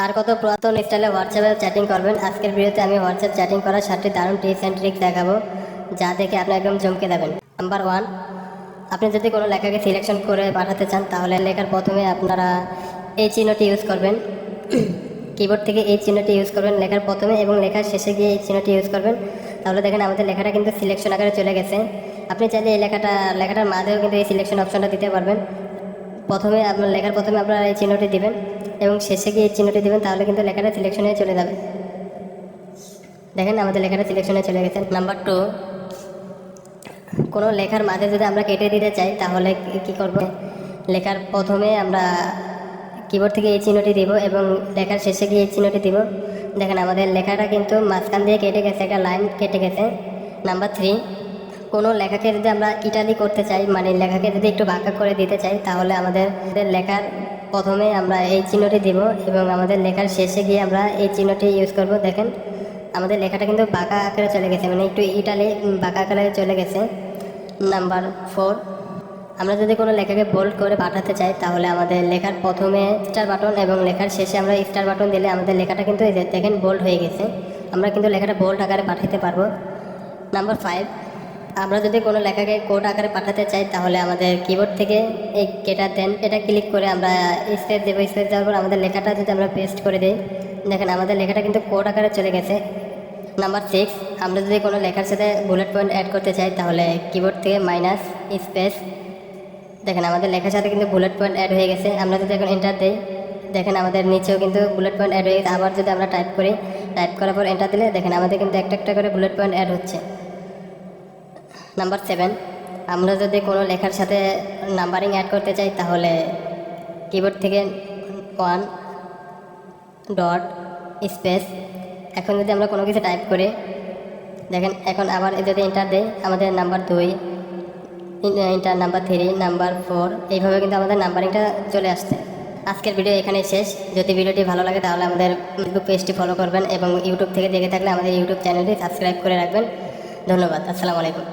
আর কত পুরাতন স্টাইলে হোয়াটসঅ্যাপে চ্যাটিং করবেন? আজকের ভিডিওতে আমি হোয়াটসঅ্যাপ চ্যাটিং করার সাতটি দারুণ টিপস অ্যান্ড ট্রিক্স দেখাবো, যা দেখে আপনি একদম চমকে যাবেন। নাম্বার ওয়ান আপনি যদি কোনো লেখাকে সিলেকশন করে পাঠাতে চান, তাহলে লেখার প্রথমে আপনারা এই চিহ্নটি ইউজ করবেন। কিবোর্ড থেকে এই চিহ্নটি ইউজ করবেন, লেখার প্রথমে এবং লেখার শেষে গিয়ে এই চিহ্নটি ইউজ করবেন। তাহলে দেখেন আমাদের লেখাটা কিন্তু সিলেকশন আকারে চলে গেছে। আপনি চাইলে এই লেখাটা, লেখাটার মাঝেও কিন্তু এই সিলেকশন অপশনটা দিতে পারবেন। প্রথমে আপনার, লেখার প্রথমে আপনারা এই চিহ্নটি দিবেন। এবং শেষে গিয়ে চিহ্নটি দিবেন, তাহলে কিন্তু লেখাটা সিলেকশনে চলে যাবে। দেখেন আমাদের লেখাটা সিলেকশনে চলে গেছে। নাম্বার টু কোনো লেখার মাঝে যদি আমরা কেটে দিতে চাই, তাহলে কি- করব? লেখার প্রথমে আমরা কিবোর্ড থেকে এই চিহ্নটি দিব এবং লেখার শেষে গিয়ে এই চিহ্নটি দিব। দেখেন আমাদের লেখাটা কিন্তু মাঝখান দিয়ে কেটে গেছে, একটা লাইন কেটে গেছে। নাম্বার থ্রি কোনো লেখাকে যদি আমরা ইটালি করতে চাই মানে লেখাকে যদি একটু বাঁকা করে দিতে চাই, তাহলে আমাদের লেখার প্রথমে আমরা এই চিহ্নটি দিব এবং আমাদের লেখার শেষে গিয়ে আমরা এই চিহ্নটি ইউজ করব। দেখেন, আমাদের লেখাটা কিন্তু বাঁকা আকারে চলে গেছে মানে একটু ইটালি বাঁকা আকারে চলে গেছে। নাম্বার ফোর আমরা যদি কোনো লেখাকে বোল্ড করে পাঠাতে চাই, তাহলে আমাদের লেখার প্রথমে স্টার বাটন এবং লেখার শেষে আমরা স্টার বাটন দিলে আমাদের লেখাটা কিন্তু দেখেন বোল্ড হয়ে গেছে। আমরা কিন্তু লেখাটা বোল্ড আকারে পাঠাতে পারব। নাম্বার ফাইভ আমরা যদি কোনো লেখাকে কোড আকারে পাঠাতে চাই, তাহলে আমাদের কিবোর্ড থেকে এই কেটা দেন। এটা ক্লিক করে আমরা স্পেস দেবো স্পেস দেওয়ার পর আমাদের লেখাটা যদি আমরা পেস্ট করে দিই, দেখেন আমাদের লেখাটা কিন্তু কোড আকারে চলে গেছে। নাম্বার সিক্স আমরা যদি কোনো লেখার সাথে বুলেট পয়েন্ট অ্যাড করতে চাই, তাহলে কিবোর্ড থেকে মাইনাস স্পেস দেখেন আমাদের লেখার সাথে কিন্তু বুলেট পয়েন্ট অ্যাড হয়ে গেছে। আমরা যদি এখন এন্টার দিই, দেখেন আমাদের নিচেও কিন্তু বুলেট পয়েন্ট অ্যাড হয়ে গেছে। আবার যদি আমরা টাইপ করি টাইপ করার পর এন্টার দিলে, দেখেন আমাদের কিন্তু একটা একটা করে বুলেট পয়েন্ট অ্যাড হচ্ছে। নাম্বার সেভেন আমরা যদি কোনো লেখার সাথে নাম্বারিং অ্যাড করতে চাই, তাহলে কিবোর্ড থেকে ওয়ান ডট স্পেস এখন যদি আমরা কোনো কিছু টাইপ করি, দেখেন এখন আবার যদি এন্টার দেই, আমাদের নাম্বার দুই inter number three number four এইভাবে কিন্তু আমাদের নাম্বারিংটা চলে আসছে। আজকের ভিডিও এখানে শেষ। যদি ভিডিওটি ভালো লাগে, তাহলে আমাদের ফেসবুক পেজটি ফলো করবেন এবং ইউটিউব থেকে দেখে থাকলে আমাদের ইউটিউব চ্যানেলটি সাবস্ক্রাইব করে রাখবেন। ধন্যবাদ। আসসালামু আলাইকুম।